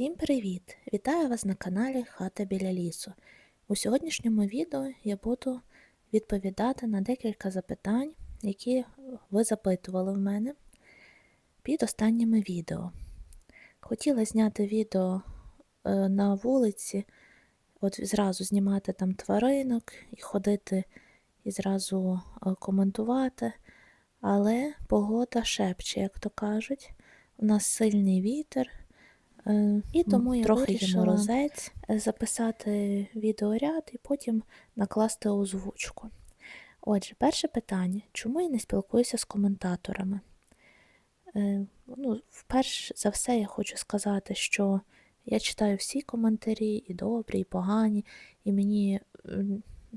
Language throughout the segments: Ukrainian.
Всім привіт! Вітаю вас на каналі Хата біля лісу. У сьогоднішньому відео я буду відповідати на декілька запитань, які ви запитували в мене під останніми відео. Хотіла зняти відео е, на вулиці, от зразу знімати там тваринок і ходити і зразу е, коментувати, але погода шепче, як то кажуть. У нас сильний вітер. Е, І тому я трохи вирішила морозець. е, записати відеоряд і потім накласти озвучку. Отже, перше питання: чому я не спілкуюся з коментаторами? Е, Ну, вперше за все, я хочу сказати, що я читаю всі коментарі, і добрі, і погані, і мені,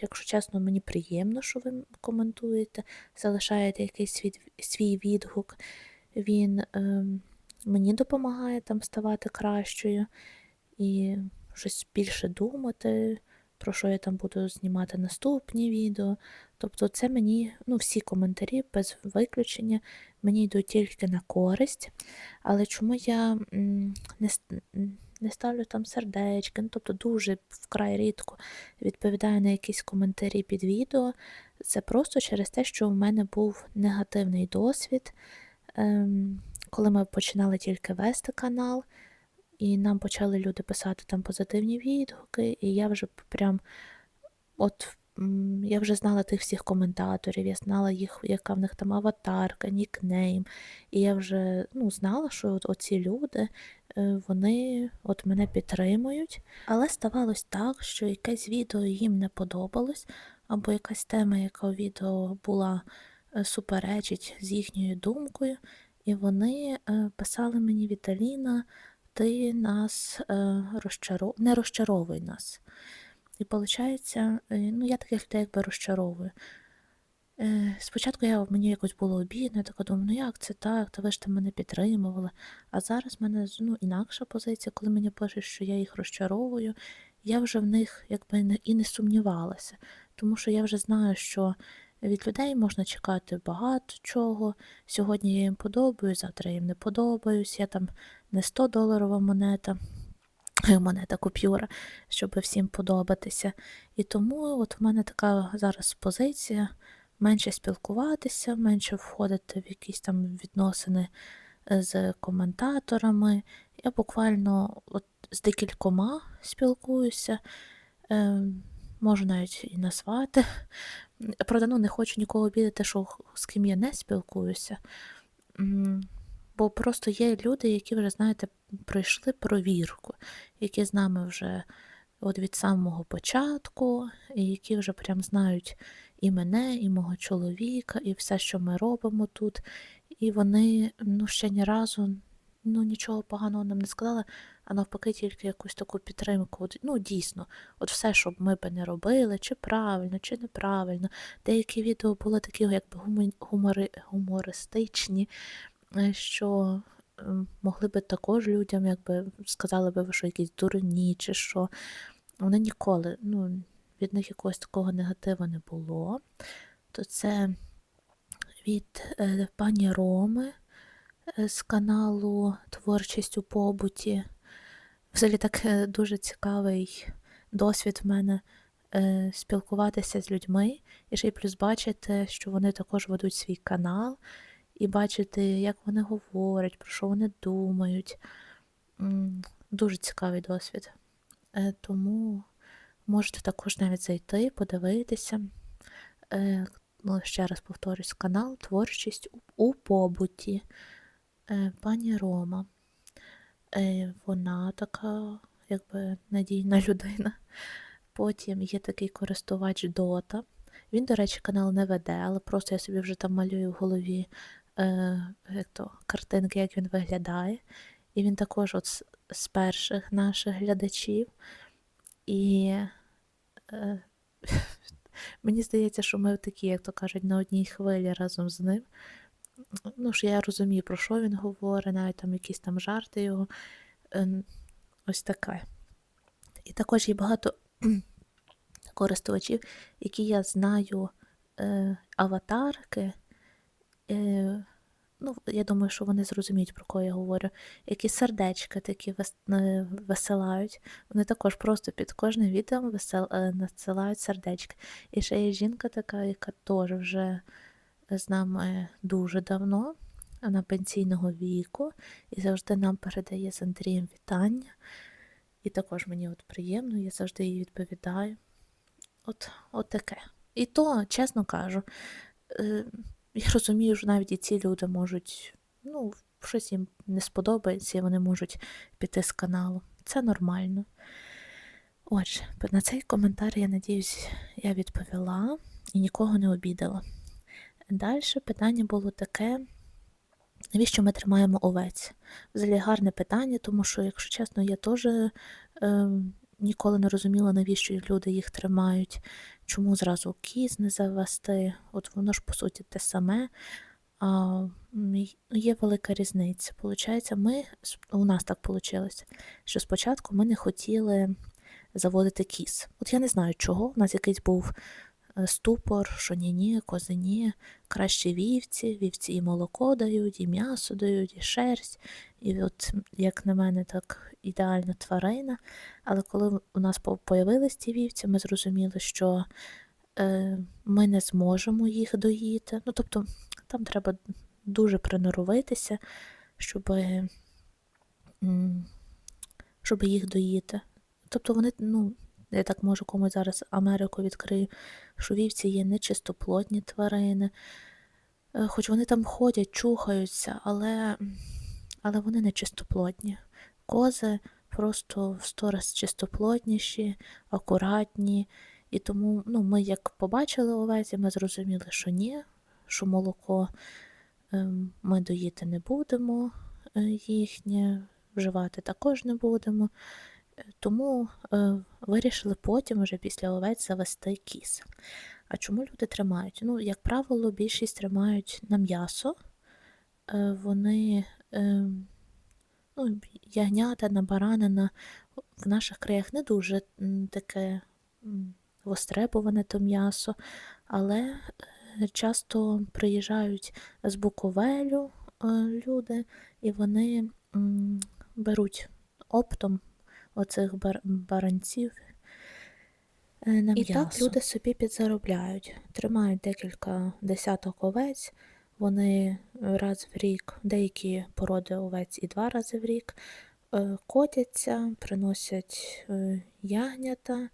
якщо чесно, мені приємно, що ви коментуєте, залишаєте якийсь свій, свій відгук. Він ем, мені допомагає там ставати кращою і щось більше думати, про що я там буду знімати наступні відео. Тобто, це мені, ну, всі коментарі без виключення, мені йдуть тільки на користь. Але чому я не, не ставлю там сердечки, ну, тобто дуже вкрай рідко відповідаю на якісь коментарі під відео, це просто через те, що в мене був негативний досвід. Ем, коли ми починали тільки вести канал, і нам почали люди писати там позитивні відгуки, і я вже прям от я вже знала тих всіх коментаторів, я знала їх, яка в них там аватарка, нікнейм. І я вже ну, знала, що от оці люди е, вони от мене підтримують. Але ставалось так, що якесь відео їм не подобалось, або якась тема, яка у відео була е, суперечить з їхньою думкою, і вони е, писали мені Віталіна, ти нас е, розчаров... не розчаровуй нас. І виходить, ну, я таких людей якби розчаровую. Е, Спочатку я, мені якось було обідно, я така думаю, ну як це так, та ви ж там мене підтримували. А зараз в мене ну, інакша позиція, коли мені пишуть, що я їх розчаровую, я вже в них якби і не сумнівалася, тому що я вже знаю, що від людей можна чекати багато чого. Сьогодні я їм подобаюсь, завтра їм не подобаюсь. Я там не 100 доларова монета, монета купюра, щоб всім подобатися. І тому от в мене така зараз позиція менше спілкуватися, менше входити в якісь там відносини е, з коментаторами. Я буквально от з декількома спілкуюся, е, можу навіть і назвати. Правда, ну, не хочу нікого обідати, що з ким я не спілкуюся. Бо просто є люди, які вже, знаєте, пройшли провірку, які з нами вже от від самого початку, і які вже прям знають і мене, і мого чоловіка, і все, що ми робимо тут. І вони ну, ще ні разу ну, нічого поганого нам не сказали, а навпаки, тільки якусь таку підтримку. Ну, дійсно, от все, що ми би не робили, чи правильно, чи неправильно. Деякі відео були такі, якби гумори, гумористичні, е, що ем, могли би також людям, якби сказали би, що якісь дурні, чи що. Вони ніколи, ну, від них якогось такого негативу не було. То це від е, пані Роми е, з каналу Творчість у побуті. Взагалі так е, дуже цікавий досвід в мене е, спілкуватися з людьми і ще й плюс бачити, що вони також ведуть свій канал, і бачити, як вони говорять, про що вони думають. Дуже цікавий досвід. Е, Тому можете також навіть зайти, подивитися. Ну, Ще раз повторюсь, канал Творчість у- побуті. Пані Рома. Е, Вона така, якби надійна людина. Потім є такий користувач Дота. Він, до речі, канал не веде, але просто я собі вже там малюю в голові е, як то, картинки, як він виглядає. І він також от з, перших наших глядачів. І е, мені здається, що ми такі, як то кажуть, на одній хвилі разом з ним. Ну ж я розумію, про що він говорить, навіть там якісь там жарти його. Ем, Ось таке. І також є багато користувачів, які я знаю е, аватарки, е, ну, я думаю, що вони зрозуміють, про кого я говорю, які сердечка такі е, висилають. Вони також просто під кожним відео е, надсилають сердечки. І ще є жінка така, яка теж вже з нами дуже давно, вона пенсійного віку, і завжди нам передає з Андрієм вітання. І також мені от приємно, я завжди їй відповідаю. От, от таке. І то, чесно кажу, е, я розумію, що навіть і ці люди можуть, ну, щось їм не сподобається, і вони можуть піти з каналу. Це нормально. Отже, на цей коментар, я надіюсь, я відповіла і нікого не обідала. Далі питання було таке. Навіщо ми тримаємо овець? Взагалі гарне питання, тому що, якщо чесно, я теж е, ніколи не розуміла, навіщо люди їх тримають, чому зразу кіз не завести. От воно ж, по суті, те саме. А, Є велика різниця. Получається, ми, у нас так вийшло, що спочатку ми не хотіли заводити кіз. От я не знаю чого. У нас якийсь був ступор, що ні-ні, козині, краще вівці, вівці і молоко дають, і м'ясо дають, і шерсть. І от, як на мене, так ідеальна тварина. Але коли у нас появились ці вівці, ми зрозуміли, що е, ми не зможемо їх доїти. Ну, тобто, там треба дуже приноровитися, щоб щоб їх доїти. Тобто вони ну, я так можу комусь зараз Америку відкрию, що вівці є нечистоплотні тварини. Е, хоч вони там ходять, чухаються, але але вони нечистоплотні. Кози просто в сто раз чистоплотніші, акуратні. І тому ну, ми, як побачили овеці, ми зрозуміли, що ні, що молоко ем, ми доїти не будемо е, їхнє, вживати також не будемо. Тому е, вирішили потім, вже після овець, завести кіз. А чому люди тримають? Ну, як правило, більшість тримають на м'ясо. Е, вони е, ну, ягнята на баранина в наших краях не дуже таке востребоване то м'ясо, але е, часто приїжджають з Буковелю люди, і вони беруть оптом оцих бар баранців е, на м'ясо. І так люди собі підзаробляють, тримають декілька десяток овець, вони раз в рік, деякі породи овець і два рази в рік, е, котяться, приносять е, ягнята,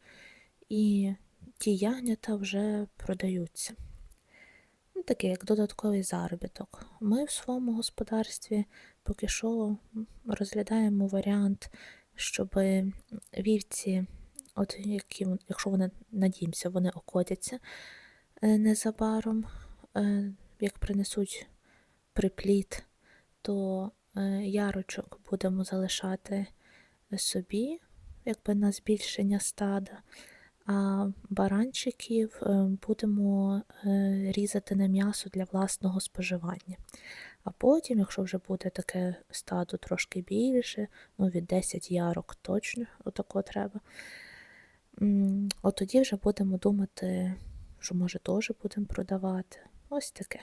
і ті ягнята вже продаються. Ну, Такий як додатковий заробіток. Ми в своєму господарстві поки що розглядаємо варіант щоб вівці, от які, якщо вони, надіємося, вони окотяться е, незабаром, е, як принесуть припліт, то е, ярочок будемо залишати собі, якби на збільшення стада, а баранчиків будемо різати на м'ясо для власного споживання. А потім, якщо вже буде таке стадо трошки більше, ну від 10 ярок точно отако треба, от тоді вже будемо думати, що може теж будемо продавати. Ось таке.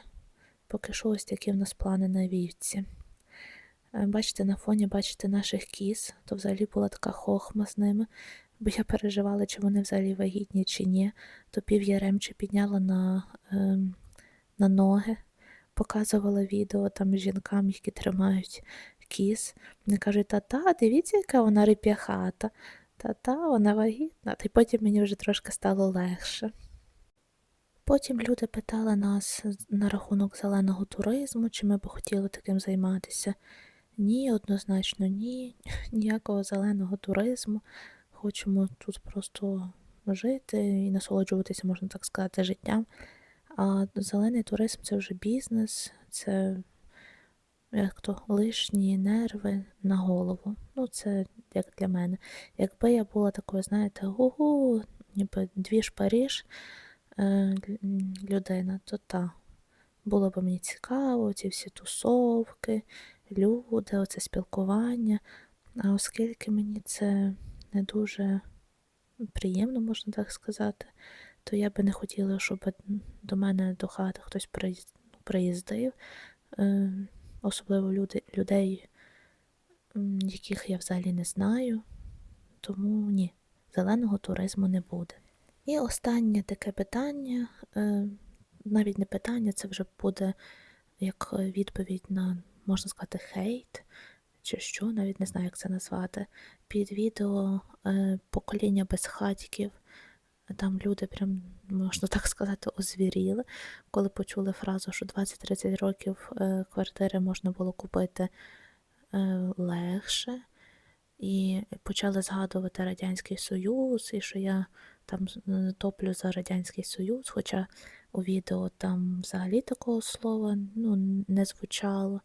Поки що ось такі в нас плани на вівці. Е, бачите, на фоні бачите наших кіз, то взагалі була така хохма з ними, бо я переживала, чи вони взагалі вагітні, чи ні, то пів яремче підняла на, ем, на ноги показувала відео там жінкам, які тримають кіз. Вони кажуть, та-та, дивіться, яка вона реп'яхата, та-та, вона вагітна. І потім мені вже трошки стало легше. Потім люди питали нас на рахунок зеленого туризму, чи ми б хотіли таким займатися. Ні, однозначно, ні, ніякого зеленого туризму. Хочемо тут просто жити і насолоджуватися, можна так сказати, життям. А зелений туризм це вже бізнес, це як то лишні нерви на голову. Ну, це як для мене. Якби я була такою, знаєте, гу-гу, ніби дві ж Паріж е, людина, то та. Було б мені цікаво, ці всі тусовки, люди, оце спілкування. А оскільки мені це не дуже приємно, можна так сказати, то я би не хотіла, щоб до мене до хати хтось приїздив. е, особливо люди, людей, яких я взагалі не знаю. Тому ні, зеленого туризму не буде. І останнє таке питання, е, навіть не питання, це вже буде як відповідь на, можна сказати, хейт чи що, навіть не знаю, як це назвати. Під відео е, покоління безхатьків. Там люди, прям, можна так сказати, озвіріли, коли почули фразу, що 20-30 років е, квартири можна було купити е, легше. І почали згадувати Радянський Союз, і що я там е, топлю за Радянський Союз, хоча у відео там взагалі такого слова ну, не звучало.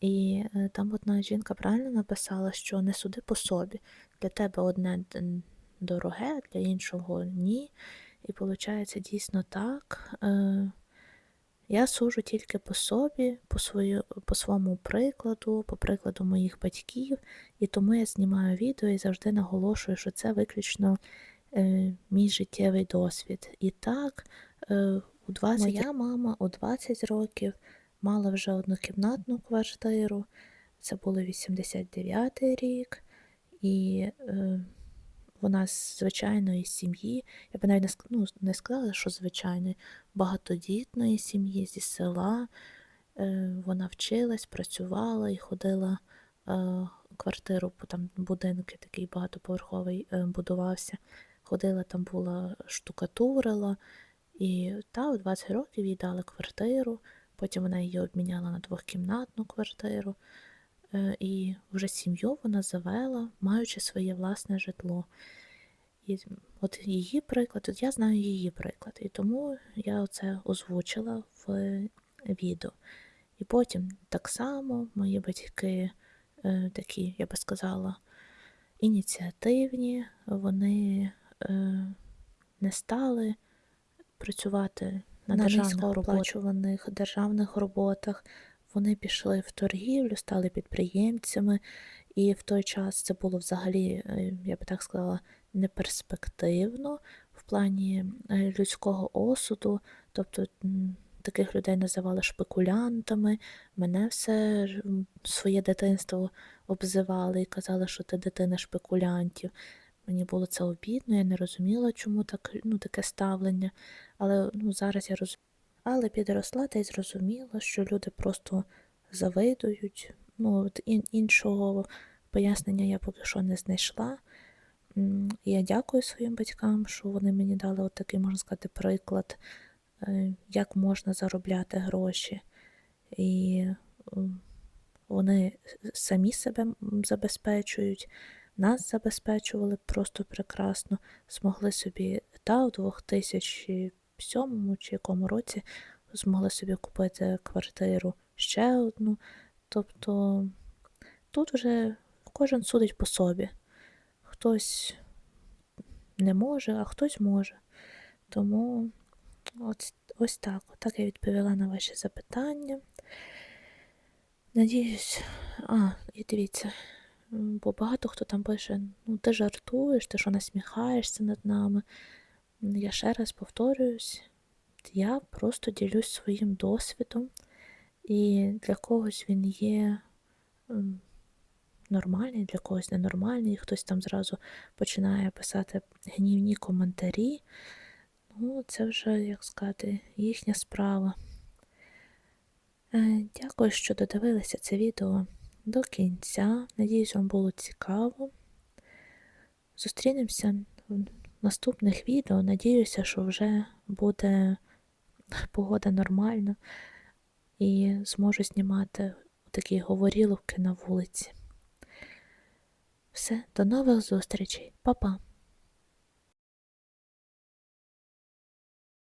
І там одна жінка правильно написала, що не суди по собі. Для тебе одне дороге, для іншого ні. І виходить дійсно так. Е, я сужу тільки по собі, по свою, по своєму прикладу, по прикладу моїх батьків, і тому я знімаю відео і завжди наголошую, що це виключно е, мій життєвий досвід. І так, е, у 20... моя мама у 20 років мала вже однокімнатну квартиру, це було 89-й рік, і е, вона з звичайної сім'ї, я б навіть не, ну, не сказала, що звичайної, багатодітної сім'ї зі села. Е, вона вчилась, працювала і ходила е, квартиру, бо там будинки такий багатоповерховий е, будувався. Ходила, там була, штукатурила, і та у 20 років їй дали квартиру, потім вона її обміняла на двохкімнатну квартиру. Е, і вже сім'ю вона завела, маючи своє власне житло. І от її приклад, от я знаю її приклад, і тому я це озвучила в відео. І потім так само мої батьки е, такі, я би сказала, ініціативні, вони е, не стали працювати на, на державних оплачуваних державних роботах. Вони пішли в торгівлю, стали підприємцями, і в той час це було взагалі, е, я би так сказала, неперспективно в плані е, людського осуду. Тобто таких людей називали шпекулянтами. Мене все своє дитинство обзивали і казали, що ти дитина шпекулянтів. Мені було це обідно, я не розуміла, чому так, ну, таке ставлення. Але ну, зараз я розумію. Але підросла та й зрозуміла, що люди просто завидують. Ну, от Іншого пояснення я поки що не знайшла. Я дякую своїм батькам, що вони мені дали от такий, можна сказати, приклад, е, як можна заробляти гроші. І вони самі себе забезпечують, нас забезпечували просто прекрасно, змогли собі та у 2000 сьомому чи якому році змогли собі купити квартиру ще одну. Тобто тут вже кожен судить по собі. Хтось не може, а хтось може. Тому ось, ось так. Отак я відповіла на ваші запитання. Надіюсь, а, і дивіться, бо багато хто там пише: ну, ти жартуєш, ти що насміхаєшся над нами. Я ще раз повторююсь, я просто ділюсь своїм досвідом, і для когось він є нормальний, для когось ненормальний, хтось там зразу починає писати гнівні коментарі. Ну, це вже, як сказати, їхня справа. Е, дякую, що додивилися це відео до кінця. Надіюсь, вам було цікаво. Зустрінемося наступних відео надіюся, що вже буде погода нормальна і зможу знімати такі говоріловки на вулиці. Все, до нових зустрічей, Па-па!